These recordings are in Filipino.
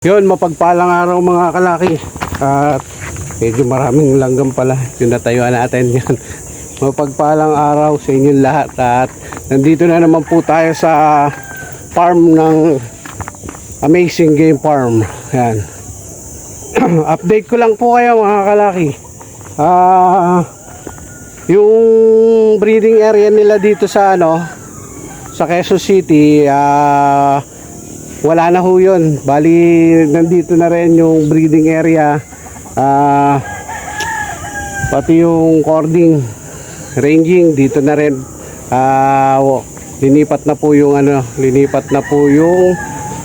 Yun, mapagpalang araw mga kalaki. At medyo maraming langgam pala. Yung natayuan natin yan. Mapagpalang araw sa inyong lahat. At nandito na naman po tayo sa farm ng Amazing Game Farm. Yan. Update ko lang po kayo mga kalaki. Ah, yung breeding area nila dito sa ano, sa Quezon City, ah, wala na ho yun. Bali, nandito na rin yung breeding area. Ah, pati yung cording, ranging, dito na rin. Wo- linipat na po yung ano, linipat na po yung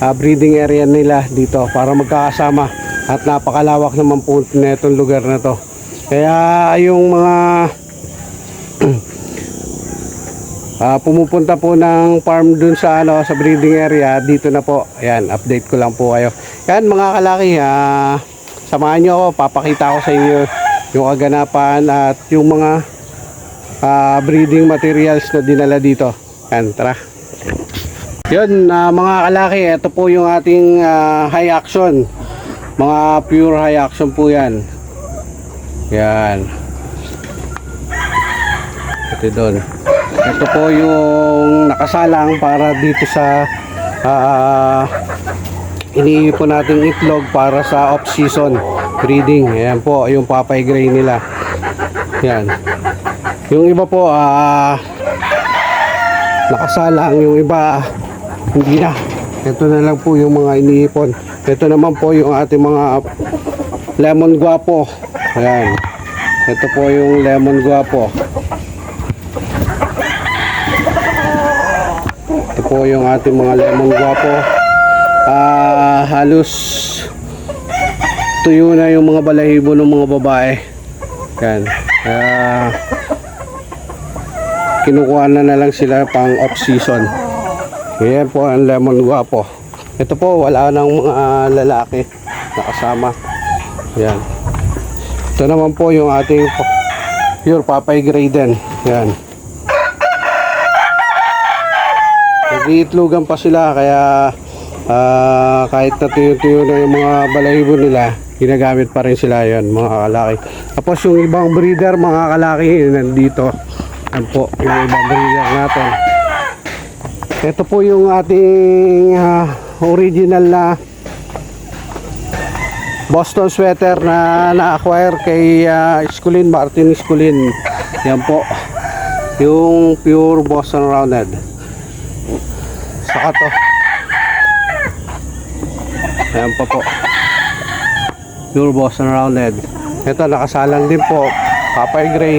ah, breeding area nila dito para magkakasama. At napakalawak naman po na itong lugar na to. Kaya yung mga Ah, pumupunta po ng farm dun sa ano sa breeding area dito na po. Ayan, update ko lang po kayo. Yan mga kalaki, ah, samahan niyo ako, papakita ko sa inyo yung kaganapan at yung mga ah, breeding materials na dinala dito. Yan, tara. Yun, ah, mga kalaki, ito po yung ating ah, high action. Mga pure high action po yan. Yan. Ito doon. Ito po yung nakasalang para dito sa ah, iniipon nating itlog para sa off-season breeding. Ayan po, yung papay gray nila. Yan. Yung iba po, ah, nakasalang. Yung iba, hindi na. Ito na lang po yung mga iniipon. Ito naman po yung ating mga lemon guapo. Ayan. Ito po yung lemon guapo. Po yung ating mga lemon guapo. Ah, halos tuyo na yung mga balahibo ng mga babae. Yan. Kaya kinukuha na na lang sila pang off season. Yan po ang lemon guapo. Ito po wala nang mga lalaki nakasama. Yan. Ito naman po yung ating pure papay gray din. Yan. Nag-iitlogan pa sila kaya ah, kahit natuyo-tuyo na yung mga balahibo nila, ginagamit pa rin sila yon mga kalaki. Tapos yung ibang breeder mga kalaki nandito. Yan po yung ibang breeder natin. Ito po yung ating ah, original na Boston sweater na na-acquire kay uh, Iskulin, Martin Iskulin. Yan po. Yung pure Boston Rounded. Saka to. Ayan pa po. Pure Boston Rounded. Ito nakasalang din po. Papay Gray.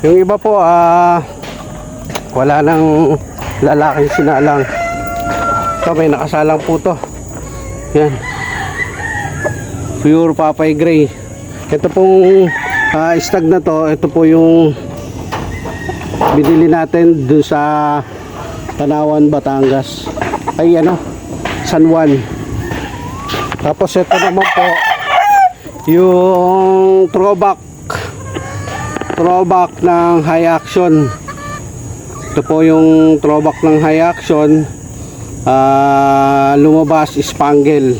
Yung iba po ah wala nang lalaking sinalang. Ito may nakasalang po to. Yan. Pure Papay Gray. Ito pong ah, stag na to. Ito po yung binili natin dun sa Tanawan, Batangas. Ay ano, San Juan. Tapos ito naman po yung throwback throwback ng high action. Ito po yung throwback ng high action. Ah, lumabas spangle.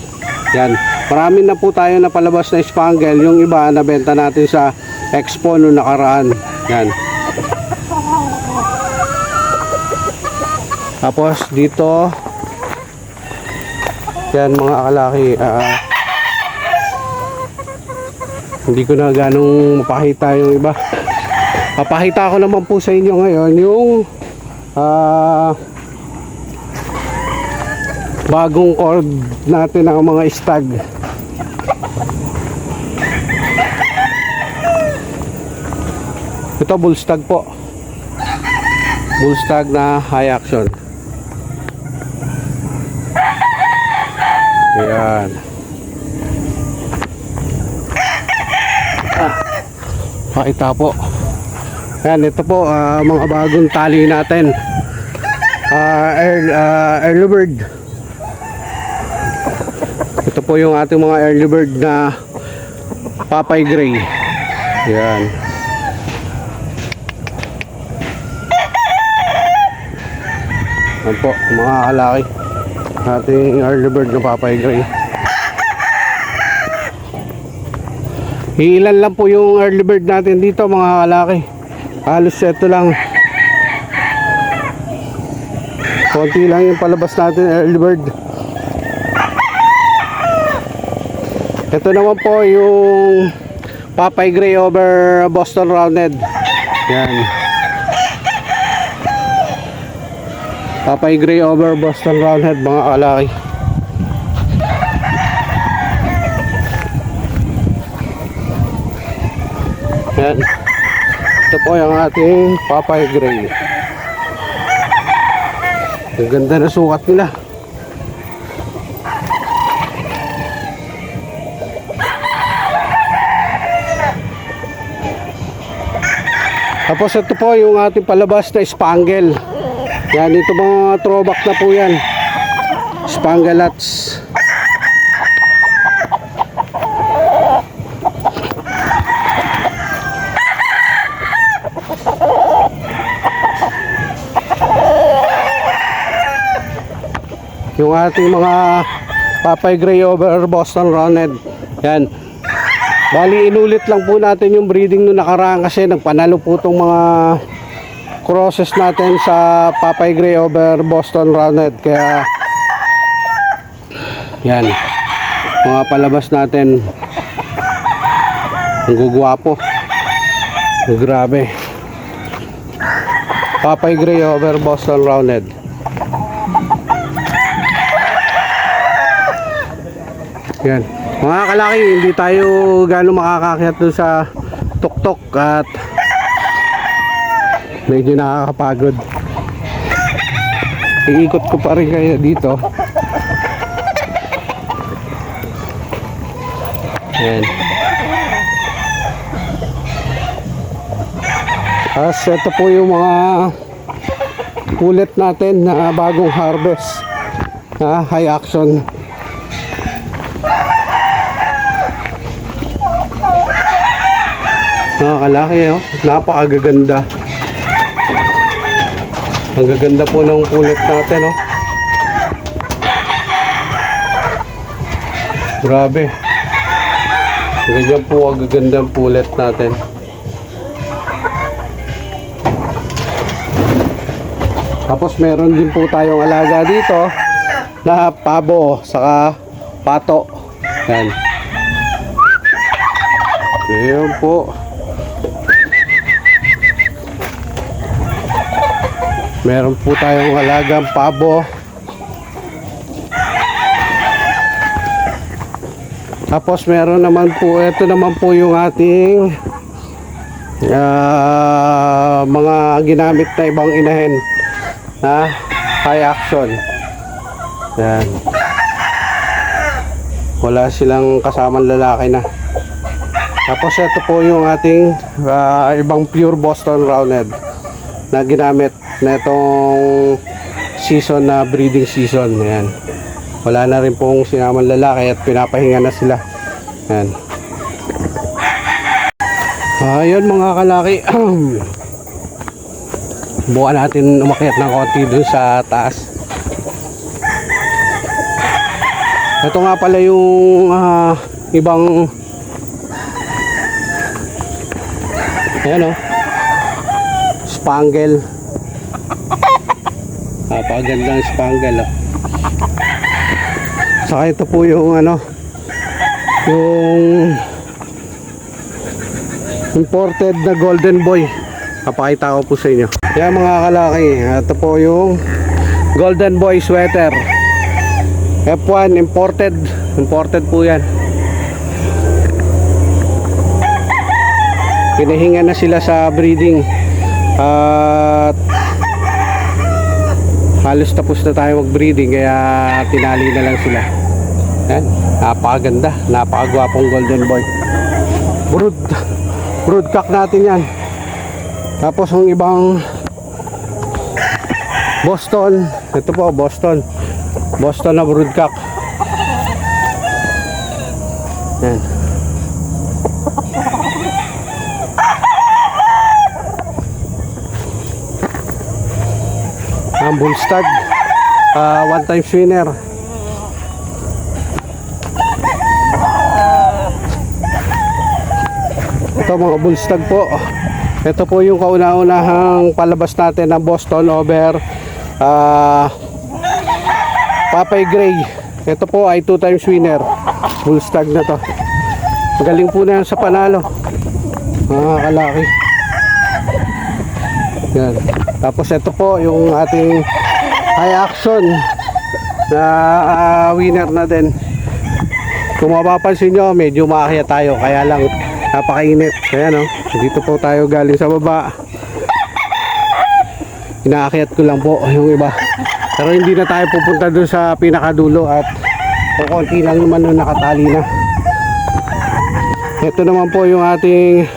Yan. Marami na po tayo na palabas na spangle. Yung iba nabenta natin sa expo noong nakaraan. Yan. Tapos dito yan mga kalaki ah, hindi ko na ganong mapakita yung iba. Papakita ko naman po sa inyo ngayon yung ah, bagong cord natin ng mga stag. Ito bull stag po. Bull stag na high action Ayan. Ah, pakita po. Ayan, ito po ah, mga bagong tali natin. Ah, air, ah, early bird. Ito po yung ating mga early bird na papay gray. Ayan. Ayan po, mga kalaki ating early bird na papay gray. Ilan lang po yung early bird natin dito mga kalaki. Halos ito lang. Konti lang yung palabas natin early bird ito naman po yung papay gray over boston rounded yan. Papay Gray over Boston Roundhead mga kalaki. Yan. Ito po yung ating Papay Gray. Ang ganda na sukat nila. Tapos ito po yung ating palabas na spangle. Yan, ito mga throwback na po yan. Spanglets. Yung ating mga Papay Gray over Boston Roundhead. Yan. Bali, inulit lang po natin yung breeding nung nakaraan kasi nagpanalo po itong mga crosses natin sa Papay Gray over Boston Roundhead. Kaya, yan. Mga palabas natin. Ang gugwapo. Grabe. Papay Gray over Boston Roundhead. Yan. Mga kalaki, hindi tayo gano'ng makakakyat dun sa tuktok at medyo nakakapagod. Iikot ko pa rin kayo dito. Yan. As ito po yung mga pulit natin na bagong harvest. na high action Nakakalaki oh. Napakagaganda. Ang gaganda po ng pulit natin oh. Grabe. Ganyan po ang gaganda ng pulit natin. Tapos meron din po tayong alaga dito na pabo saka pato. Yan. Ayan po. Meron po tayong alagang pabo. Tapos meron naman po, ito naman po yung ating ah, mga ginamit na ibang inahin na high action. Yan. Wala silang kasamang lalaki na. Tapos ito po yung ating ah, ibang pure Boston Roundhead na ginamit na itong season na breeding season. Ayan. Wala na rin pong sinamang lalaki at pinapahinga na sila. Ayan. Ayun mga kalaki. Bukan natin umakyat ng konti dun sa taas. Ito nga pala yung ah, ibang Ayan o. Spangle. Napakagandang spangle o. Saka ito po yung ano yung imported na golden boy. Papakita ko po sa inyo. Yan mga kalaki. Ito po yung golden boy sweater. F1 imported. Imported po yan. Pinahinga na sila sa breeding. At halos tapos na tayo mag-breeding kaya tinali na lang sila. Yan, napakaganda, napakagwapong golden boy. Brood, brood cock natin yan. Tapos yung ibang Boston, ito po Boston. Boston na brood cock. Yan. Ang bullstag. Ah, one time winner. Ito mga bullstag po. Ito po yung kauna-unahang palabas natin ng Boston over ah Papay Gray. Ito po ay two times winner. Bullstag na to. Magaling po na yan sa panalo. Mga kalaki. Yan. Tapos ito po yung ating high action na ah, winner na din. Kung mapapansin nyo, medyo maakyat tayo. Kaya lang napakainit. Kaya no, dito po tayo galing sa baba. Inaakyat ko lang po yung iba. Pero hindi na tayo pupunta doon sa pinakadulo at kukunti lang naman nung nakatali na. Ito naman po yung ating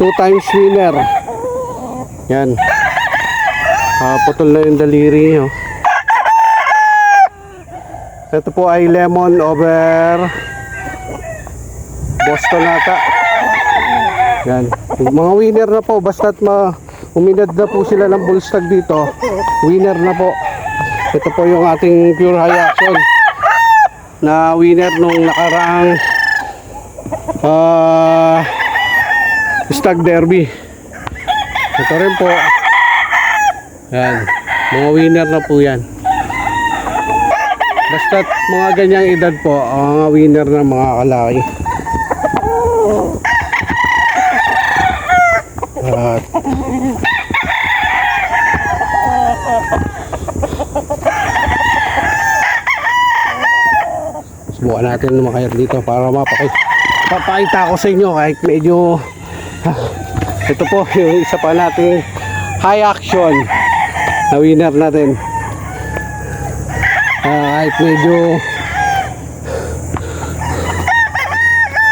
two times winner. Yan. Putol na yung daliri oh. Ito po ay lemon over Boston nata. Yan. Mga winner na po, basta't ma uminad na po sila ng bullstag dito, winner na po. Ito po yung ating pure high action na winner nung nakaraang ah stag derby. Ito rin po. Yan. Mga winner na po yan. Basta't mga ganyang edad po, mga winner na mga kalaki. At subukan natin lumakayat dito para mapakay papakita ko sa inyo kahit medyo ito po yung isa pa nating high action na winner natin. Ah, kahit medyo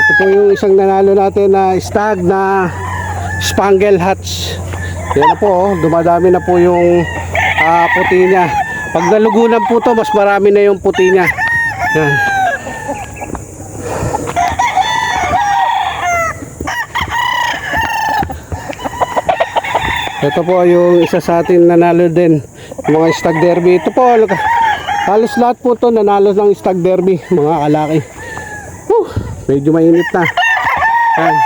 ito po yung isang nanalo natin na stag na spangle hats yan na po oh, dumadami na po yung ah, puti niya. Pag nalugunan po to mas marami na yung puti niya. Yan ito po yung isa sa atin nanalo din. Mga stag derby. Ito po halos lahat po to nanalo ng stag derby. Mga kalaki. Whew, medyo mainit na. Yan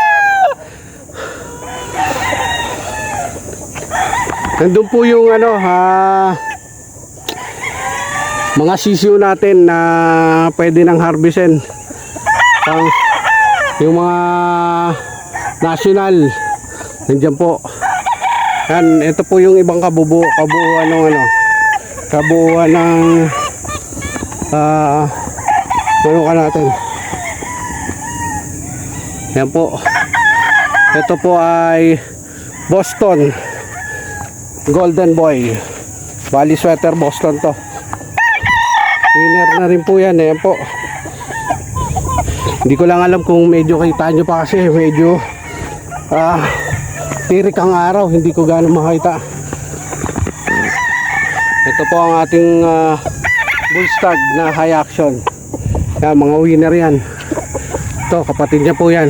Nandun po yung ano, ha, mga sisiyo natin na pwede nang harvestin. Pang, yung mga national, nandiyan po. Yan, ito po yung ibang kabubu, kabuuan ng ano, kabuuan ng, ah, ano ka natin. Yan po. Ito po ay Boston. Golden Boy. Bali sweater Boston to. Winner na rin po yan. Ayan po. Hindi ko lang alam kung medyo kita nyo pa kasi medyo ah, tirik ang araw. Hindi ko gano'ng makita. Ito po ang ating ah, bullstag na high action. Yan, mga winner yan. Ito, kapatid niya po yan.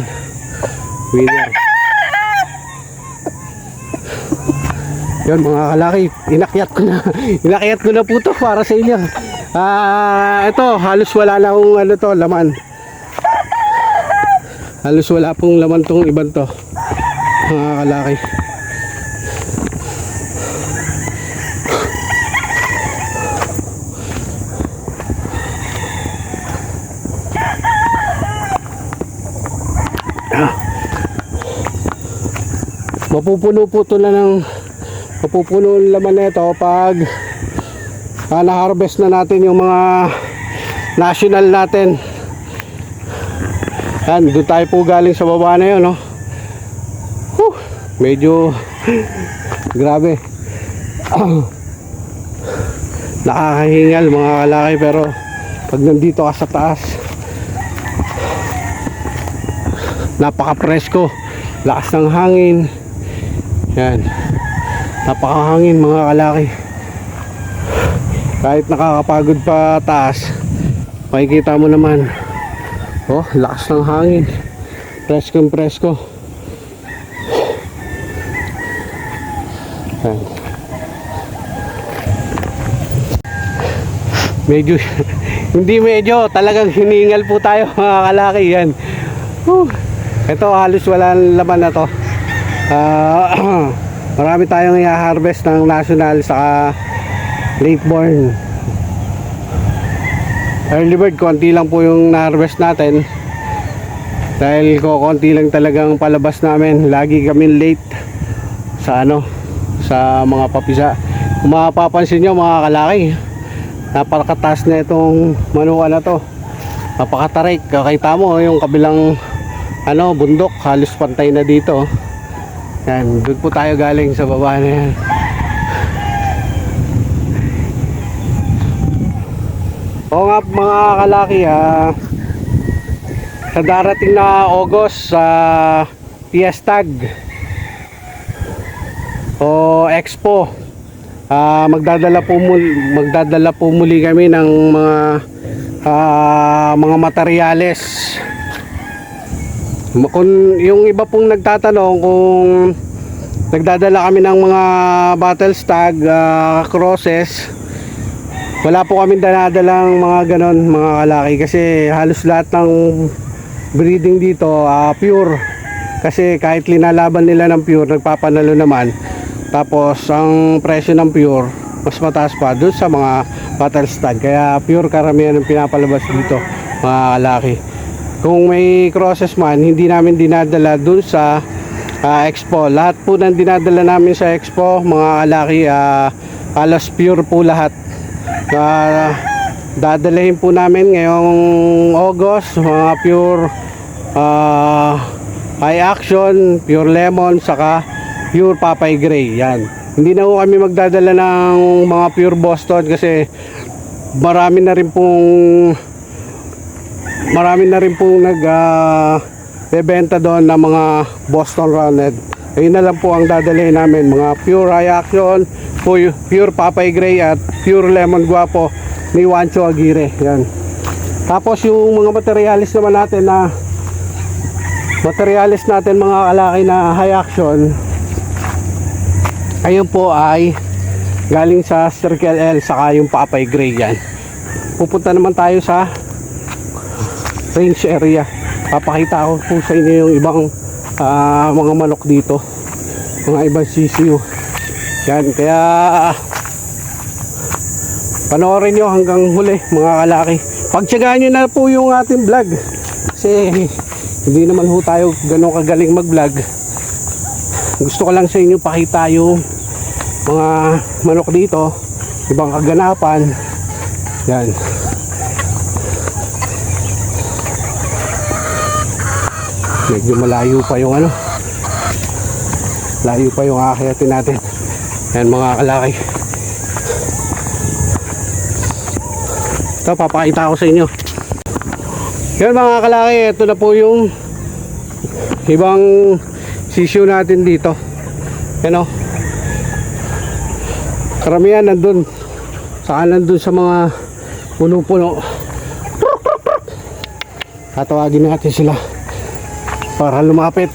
Winner. Yun mga kalaki, inakyat ko na. inakyat ko na po to para sa inyo. Ah, ito, halos wala na akong ano to, laman. Halos wala pong laman tong ibang to. Mga kalaki. Mapupuno po to na ng mapupuno laman nito pag ah, na-harvest na natin yung mga national natin yan doon tayo po galing sa baba na yun no? Medyo grabe. Nakakahingal mga kalaki pero pag nandito ka sa taas napaka presko lakas ng hangin. Yan. Napakahangin mga kalaki. Kahit nakakapagod pa taas makikita mo naman. Oh lakas ng hangin. Presko presko medyo hindi medyo talagang hiningal po tayo mga kalaki yan Whew. Ito halos wala laman na to. Ah, marami tayong i-harvest ng national saka late born. Early bird, konti lang po yung na-harvest natin. Dahil ko konti lang talagang palabas namin. Lagi kami late sa ano, sa mga papisa. Kung mapapansin nyo mga kalaki, napakataas na itong manuka na to. Napakatarik. Kakita mo yung kabilang ano, bundok. Halos pantay na dito. Yan, doon po tayo galing sa baba na yan. Oo nga mga kalaki ha. Sa darating na August sa Fiestag o Expo. Ah magdadala po muli, magdadala po muli kami ng mga ah, mga materyales. Kung yung iba pong nagtatanong kung nagdadala kami ng mga battle stag ah, crosses wala po kami danadalang mga ganon mga kalaki. Kasi halos lahat ng breeding dito ah, pure. Kasi kahit linalaban nila ng pure nagpapanalo naman tapos ang presyo ng pure mas mataas pa doon sa mga battle stag kaya pure karamihan ng pinapalabas dito mga kalaki kung may crosses man hindi namin dinadala doon sa ah, expo. Lahat po ng dinadala namin sa expo mga kalaki ah, alas pure po lahat. Ah, dadalhin po namin ngayong August mga pure ah, high action, pure lemon, saka pure papay gray. Yan. Hindi na po kami magdadala ng mga pure Boston kasi marami na rin pong marami na rin pong nag ah, bebenta doon ng mga Boston Rounded. Ayun na lang po ang dadalhin namin, mga pure high action, pure, pure papay gray at pure lemon guapo ni Wancho Aguirre. Yan. Tapos yung mga materialis naman natin na materialis natin mga kalaki na high action ayun po ay galing sa Circle L saka yung Papay Gray yan. Pupunta naman tayo sa range area. Papakita ko po sa inyo yung ibang ah, mga manok dito. Mga ibang CCU yan kaya panoorin nyo hanggang huli mga kalaki. Pagtsagaan nyo na po yung ating vlog. Kasi hindi naman ho tayo ganun kagaling mag vlog gusto ko lang sa inyo pakita yung mga manok dito ibang kaganapan. Yan. Medyo malayo pa yung ano. Layo pa yung akyatin natin. Yan mga kalaki. Ito papakita ko sa inyo. Yan mga kalaki ito na po yung ibang sisyo natin dito. Yan o karamihan nandun. Saka nandun sa mga puno-puno. Tatawagin natin sila para lumapit.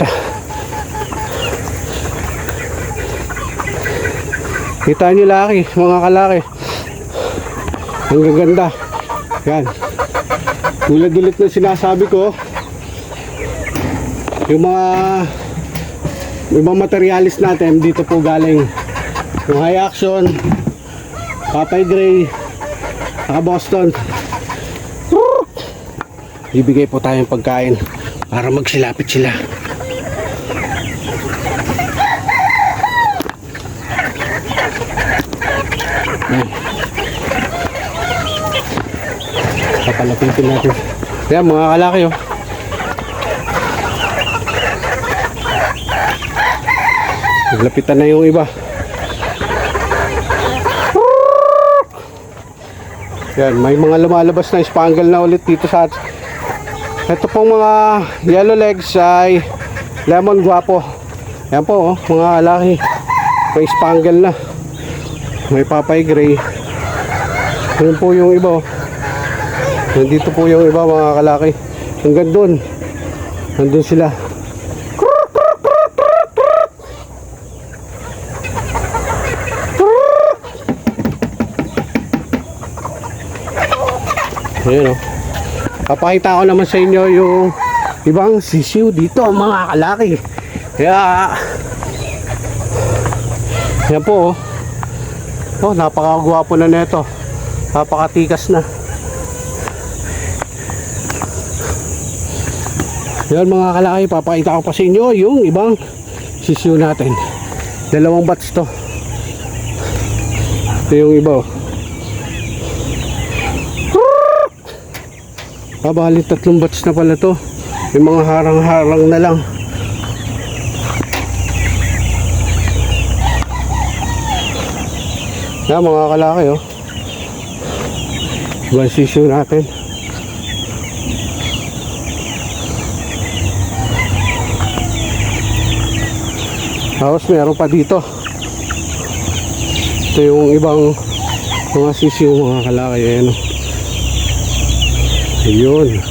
Kita nyo laki mga kalaki. Ang gaganda. Yan. Tulad ulit ng sinasabi ko. Yung mga mga materialis natin dito po galing yung high action. Papay gray. Saka boston. Bibigay po tayong pagkain para magsilapit sila. Papalapitin natin. Yan mga kalaki oh. Naglapitan na yung iba. Yan, may mga lumalabas na spangle na ulit dito sa ito pong mga yellow legs ay lemon guapo. Yan po, oh, mga laki. May spangle na. May papay gray. Yan po yung iba. Oh. Nandito po yung iba mga kalaki. Hanggang doon. Nandun sila. Ayan o. Papakita ko naman sa inyo yung ibang sisiw dito mga kalaki. Kaya yan po oh. Oh, napakagwapo na nito. Napakatikas na. Yan mga kalaki, papakita ko pa sa inyo yung ibang sisiw natin. Dalawang batch to. Ito yung iba oh. Ah, bali tatlong batch na pala to. Yung mga harang-harang na lang. Yan mga kalaki oh. Ibang sisiw natin. Tapos meron pa dito. Ito yung ibang mga sisiw mga kalaki. Ayan oh. Ayun.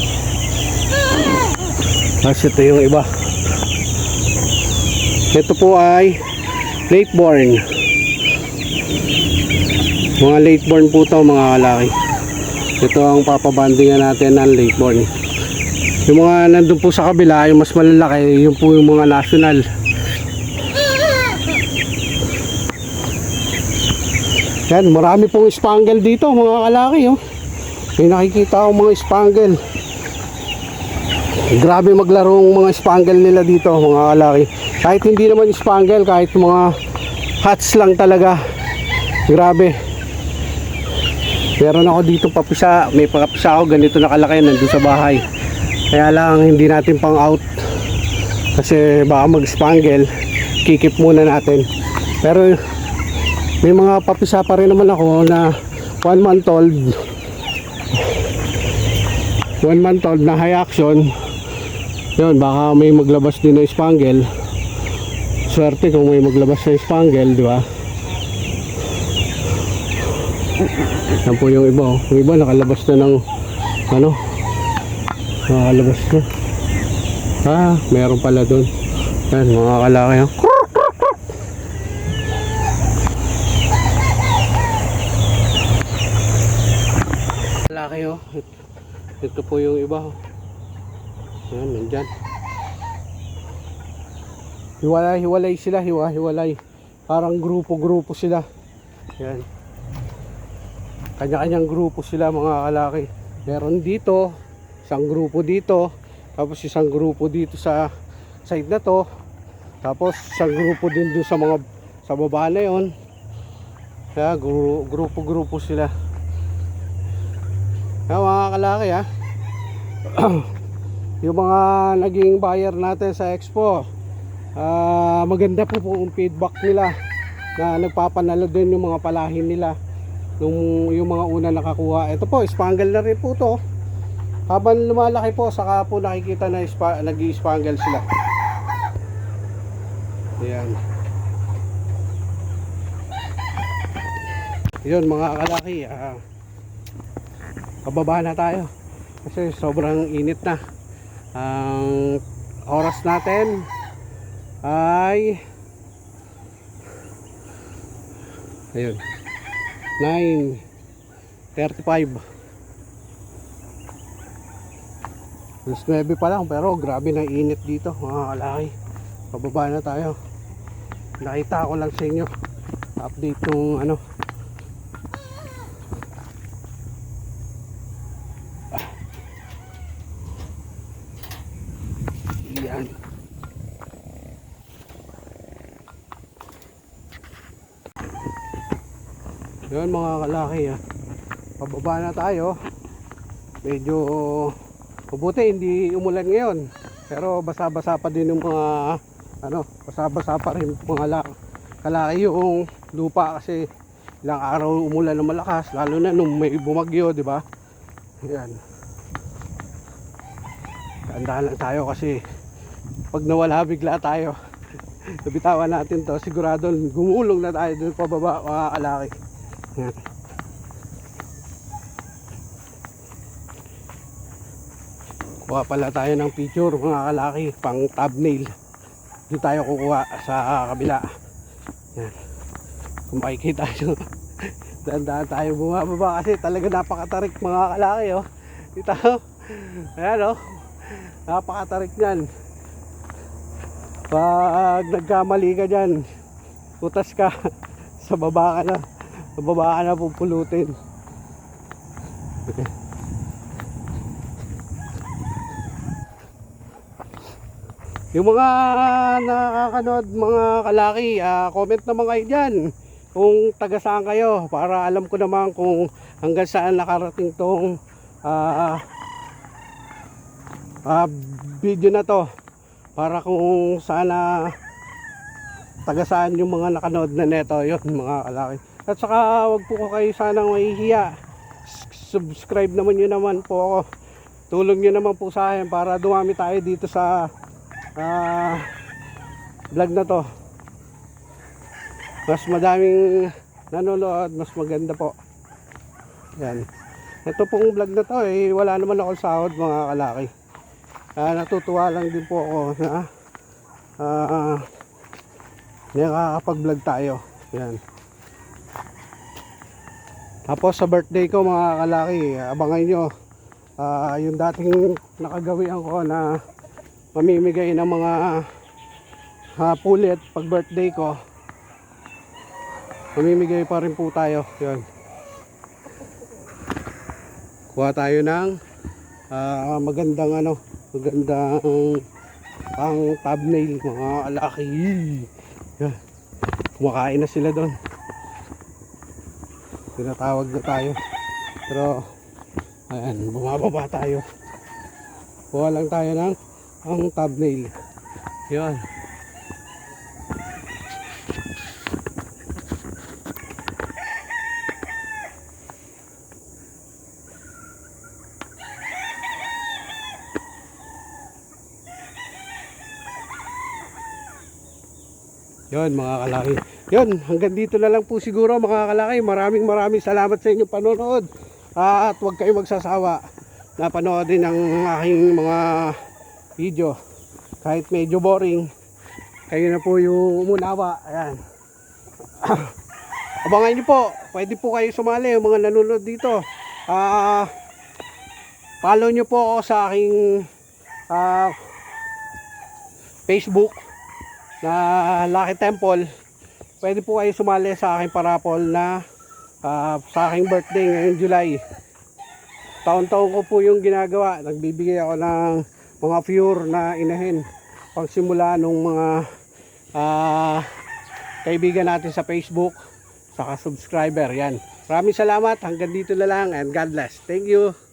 Tapos ito yung iba. Ito po ay late born. Mga late born po to mga kalaki. Ito ang papabandingan natin ng late born. Yung mga nandun po sa kabila, yung mas malalaki, yung po yung mga national. Yan, marami pong spangle dito mga kalaki. Oh. May nakikita akong mga spangle. Grabe maglaro ang mga spangle nila dito mga kalaki. Kahit hindi naman spangle, kahit mga hats lang talaga. Grabe. Meron ako dito papisa, may papisa ako ganito nakalaki nandun sa bahay. Kaya lang hindi natin pang out. Kasi baka mag-spangle, kikip muna natin. Pero may mga papisa pa rin naman ako na one month old one month old na high action. Yun baka may maglabas din na spangle. Swerte kung may maglabas na spangle di ba? Yan po yung iba oh. yung iba nakalabas na ng ano? Nakalabas na. Ah meron pala doon yan mga kalaki oh. Laki oh. Ito po yung iba oh. Yan, nandyan. Hiwalay, hiwalay sila, hiwa, hiwalay. Parang grupo-grupo sila. Yan. Kanya-kanyang grupo sila mga kalaki. Meron dito, isang grupo dito, tapos isang grupo dito sa side na to. Tapos isang grupo din doon sa mga sa baba na yon. Kaya gru- grupo-grupo sila. Kaya mga kalaki ha. yung mga naging buyer natin sa expo. ah maganda po po yung feedback nila na nagpapanalo din yung mga palahin nila nung yung mga una nakakuha. Ito po, spangle na rin po to. Habang lumalaki po, saka po nakikita na ispa, nag-spangle sila. Ayan. Yun mga kalaki, ah, pababa na tayo kasi sobrang init na. Ang oras natin ay ayun 9.35 Alas 9 pa lang pero grabe na init dito mga kalaki. Pababa na tayo. Nakita ko lang sa inyo update yung ano Yan. Yan mga kalaki ha. Pababa na tayo. Medyo mabuti hindi umulan ngayon. Pero basa-basa pa din yung mga ano, basa-basa pa rin mga la- kalaki yung lupa kasi ilang araw umulan na malakas lalo na nung may bumagyo, di ba? Yan. Tandaan lang tayo kasi pag nawala bigla tayo nabitawan natin to sigurado gumulong na tayo dun pababa mga kalaki Yan. kuha pala tayo ng picture mga kalaki pang thumbnail doon tayo kukuha sa kabila yan kung makikita nyo dandaan tayo bumababa kasi talaga napakatarik mga kalaki oh dito ayan oh Napakatarik niyan. Pag nagkamali ka dyan, utas ka, sa baba ka na. Sa baba ka na pupulutin. Yung mga nakakanood, mga kalaki, ah, comment naman kayo dyan. Kung taga saan kayo para alam ko naman kung hanggang saan nakarating tong ah, ah, video na to. Para kung sana taga saan yung mga nakanood na neto. Yun mga kalaki at saka wag po ko kayo sanang mahihiya. Subscribe naman nyo naman po ako. Tulong nyo naman po sa akin para dumami tayo dito sa ah, vlog na to. Mas madaming nanonood mas maganda po. Yan. Ito pong vlog na to eh wala naman ako sahod mga kalaki. Ah, natutuwa lang din po ako na ah nakakapag-vlog tayo. Yan. Tapos sa birthday ko mga kalaki, abangan nyo ah, yung dating nakagawian ko na mamimigay ng mga uh, pulit pag birthday ko. Mamimigay pa rin po tayo. Yan. Kuha tayo ng ah, magandang ano, magandang pang thumbnail mga alaki yan kumakain na sila doon tinatawag na tayo. Pero ayan bumababa tayo. Kuha lang tayo ng ang thumbnail. Yan Yon mga kalaki. Yon, hanggang dito na lang po siguro mga kalaki. Maraming maraming salamat sa inyong panonood. Ah, at huwag kayong magsasawa na panoodin ang aking mga video. Kahit medyo boring, kayo na po yung umunawa. Ayan. Abangan nyo po. Pwede po kayo sumali yung mga nanonood dito. Ah, follow nyo po ako sa aking ah, Facebook na Lucky Temple, pwede po kayo sumali sa aking parapol na ah, sa aking birthday ngayong July. Taon-taon ko po yung ginagawa. Nagbibigay ako ng mga pure na inahin pang simula nung mga ah, kaibigan natin sa Facebook saka subscriber. Yan. Maraming salamat. Hanggang dito na lang and God bless. Thank you.